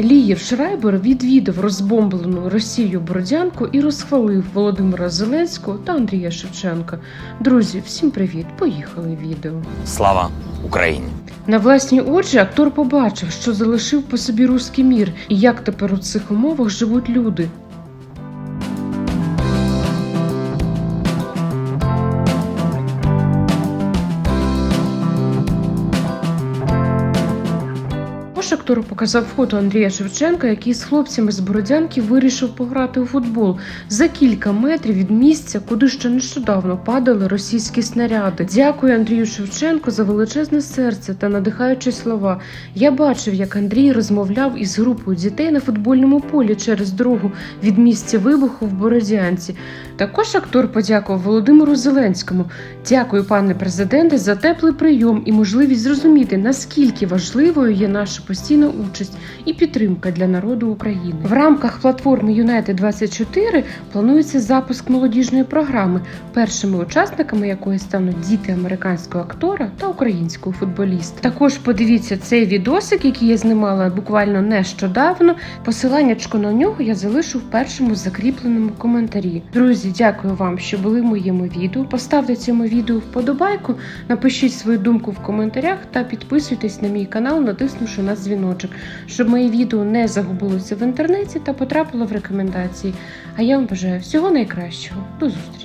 Лієв Шрайбер відвідав розбомблену Росією Бородянку і розхвалив Володимира Зеленського та Андрія Шевченка. Друзі, всім привіт! Поїхали відео. Слава Україні! На власні очі актор побачив, що залишив по собі руський мір, і як тепер у цих умовах живуть люди. Актор показав фото Андрія Шевченка, який з хлопцями з Бородянки вирішив пограти у футбол за кілька метрів від місця, куди ще нещодавно падали російські снаряди. Дякую Андрію Шевченку за величезне серце та надихаючі слова. Я бачив, як Андрій розмовляв із групою дітей на футбольному полі через дорогу від місця вибуху в Бородянці. Також актор подякував Володимиру Зеленському. Дякую, пане президенте, за теплий прийом і можливість зрозуміти, наскільки важливою є наша постійна участь і підтримка для народу України. В рамках платформи Юнайтед 24 планується запуск молодіжної програми, першими учасниками якої стануть діти американського актора та українського футболіста. Також подивіться цей відосик, який я знімала буквально нещодавно. Посиланнячко на нього я залишу в першому закріпленому коментарі. Друзі, дякую вам, що були в моєму відео. Поставте цьому відео вподобайку, напишіть свою думку в коментарях та підписуйтесь на мій канал, натиснувши на дзвіночок, щоб мої відео не загубилося в інтернеті та потрапило в рекомендації. А я вам бажаю всього найкращого. До зустрічі!